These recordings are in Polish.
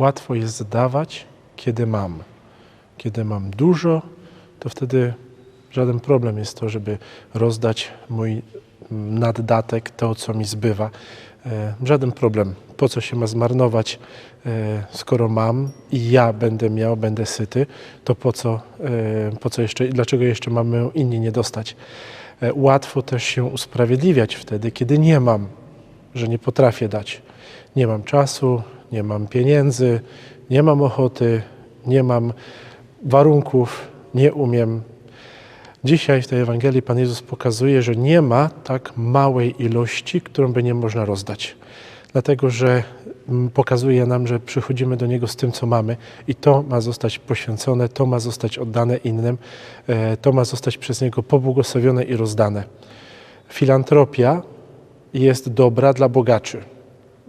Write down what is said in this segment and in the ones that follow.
Łatwo jest dawać, kiedy mam. Kiedy mam dużo, to wtedy żaden problem jest to, żeby rozdać mój mm, naddatek, to co mi zbywa. E, Żaden problem. Po co się ma zmarnować, e, skoro mam i ja będę miał, będę syty, to po co, e, po co jeszcze, dlaczego jeszcze mamy inni nie dostać? Łatwo też się usprawiedliwiać wtedy, kiedy nie mam, że nie potrafię dać. Nie mam czasu, nie mam pieniędzy, nie mam ochoty, nie mam warunków, nie umiem. Dzisiaj w tej Ewangelii Pan Jezus pokazuje, że nie ma tak małej ilości, którą by nie można rozdać. Dlatego, że mm, pokazuje nam, że przychodzimy do Niego z tym, co mamy i to ma zostać poświęcone, to ma zostać oddane innym, e, to ma zostać przez Niego pobłogosławione i rozdane. Filantropia jest dobra dla bogaczy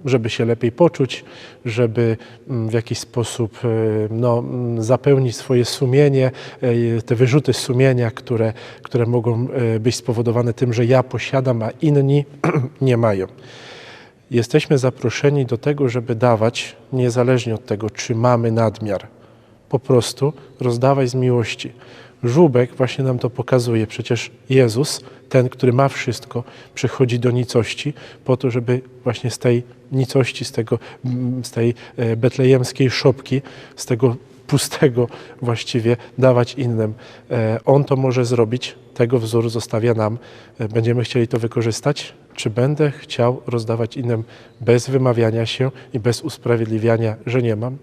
żeby się lepiej poczuć, żeby mm, w jakiś sposób e, no, mm, zapełnić swoje sumienie, e, te wyrzuty sumienia, które, które mogą e, być spowodowane tym, że ja posiadam, a inni nie mają. Jesteśmy zaproszeni do tego, żeby dawać niezależnie od tego, czy mamy nadmiar. Po prostu rozdawać z miłości. Żółbek właśnie nam to pokazuje. Przecież Jezus, ten, który ma wszystko, przychodzi do nicości po to, żeby właśnie z tej nicości, z, tego, mm, z tej e, betlejemskiej szopki, z tego pustego właściwie dawać innym. E, On to może zrobić, tego wzór zostawia nam. E, Będziemy chcieli to wykorzystać? Czy będę chciał rozdawać innym bez wymawiania się i bez usprawiedliwiania, że nie mam?